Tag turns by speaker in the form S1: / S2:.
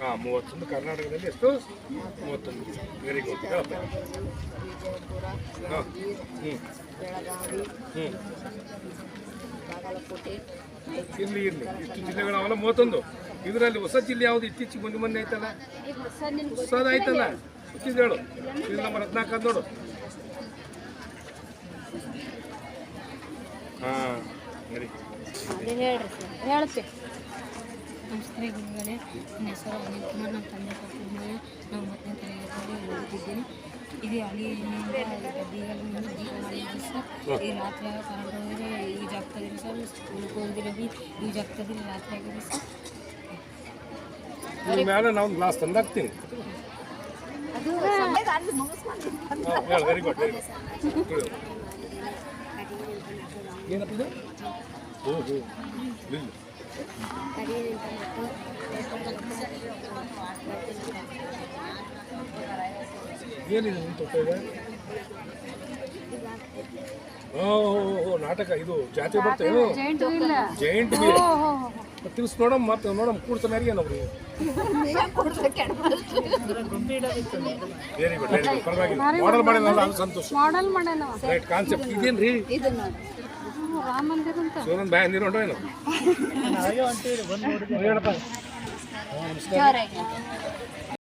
S1: ಹಾಂ ಮೂವತ್ತೊಂದು ಕರ್ನಾಟಕದಲ್ಲಿ ಎಷ್ಟು? ಮೂವತ್ತೊಂದು. ವೆರಿ ಗುಡ್ ಹಾಂ. ಹ್ಞೂ
S2: ಬಾಗಲಕೋಟೆ
S1: ಇರಲಿ. ಇಷ್ಟು ಜಿಲ್ಲೆಗಳವಲ್ಲ ಮೂವತ್ತೊಂದು. ಇದರಲ್ಲಿ ಹೊಸ ಜಿಲ್ಲೆ ಯಾವುದು? ಇತ್ತೀಚೆಗೆ ಮುಂದೆ ಮೊನ್ನೆ ಐತಲ್ಲ ಆಯ್ತಲ್ಲ ಹುಟ್ಟಿದ್ದು ಹೇಳು. ಇದು ನಮ್ಮ ಹದಿನಾಲ್ಕು ನೋಡು. ಹಾಂ.
S2: ಹೇಳಿ
S3: ನಮಸ್ಕಾರ ಗುರುಗಳೇ ನನ್ನ ಹೆಸರು ಅನಿಲ್ ಕುಮಾರ್. ನಮ್ಮ ತಂದೆ ಕೊಟ್ಟಿದ್ದೇನೆ ನಾವು ಮತ್ತೆ ತರಗತಿಯಲ್ಲಿ ಓದುತ್ತಿದ್ದೇನೆ ಇದು ಜೀವ ಮಾಡಿದ್ವಿ ಸರ್ ಈ ರಾತ್ರಿ ಕರೆಂಟ್ ಹೋದರೆ ಈಗ ಆಗ್ತದಿಲ್ಲ ಸರ್ ಸ್ಕೂಲ್ಗೆ ಹೋದ್ರೆ ಬಿ ಈಗ ಆಗ್ತದಿಲ್ಲ ರಾತ್ರಿ ಆಗಿದೆ ಸರ್.
S1: ಮೇಲೆ ನಾವು ಗ್ಲಾಸ್ ತಂದಾಕ್ತೀನಿ.
S2: ಅದು ಸಮಯದ ಅಲ್ಲಿ ಮುಗಿಸ್ಕೊಂಡು
S1: ಹಾಂ ಹೇಳು ವೆರಿ ಗುಡ್ ವೆರಿ ಗುಡ್ ಏನಪ್ಪ ಏನಿದೆ ನಿಂತು ಇದೆ? ಓ ಹೋ ನಾಟಕ ಇದು ಜಾತಿ ಬರ್ತೇನು ಜೈಂಟ್ ಬಿ ತಿರ್ಸ್ ನೋಡಮ್ ಮತ್ತೆ ನೋಡಮ್ ಕೂಡ್ತಾನೆ ವೆರಿ ಗುಡ್ ವೆರಿ ಗುಡ್ ಪರವಾಗಿಲ್ಲ. ಮಾಡೆಲ್ ಮಾಡಿದ್ನಲ್ಲ ಅದು ಸಂತೋಷ.
S3: ಮಾಡಲ್ ಮಾಡ್ಯಾನ
S1: ರೈಟ್ ಕಾನ್ಸೆಪ್ಟ್ ಇದೇನ್ರಿ?
S2: ಇದು ನೋಡಿ.
S3: ರಾಮ ಮಂದಿರ ಅಂತ
S1: ಶಿವನಂದ್ ಬ್ಯಾ ನೀರು ಏನು ಹೇಳಪ್ಪ.
S2: ಜೋರಾಗಿ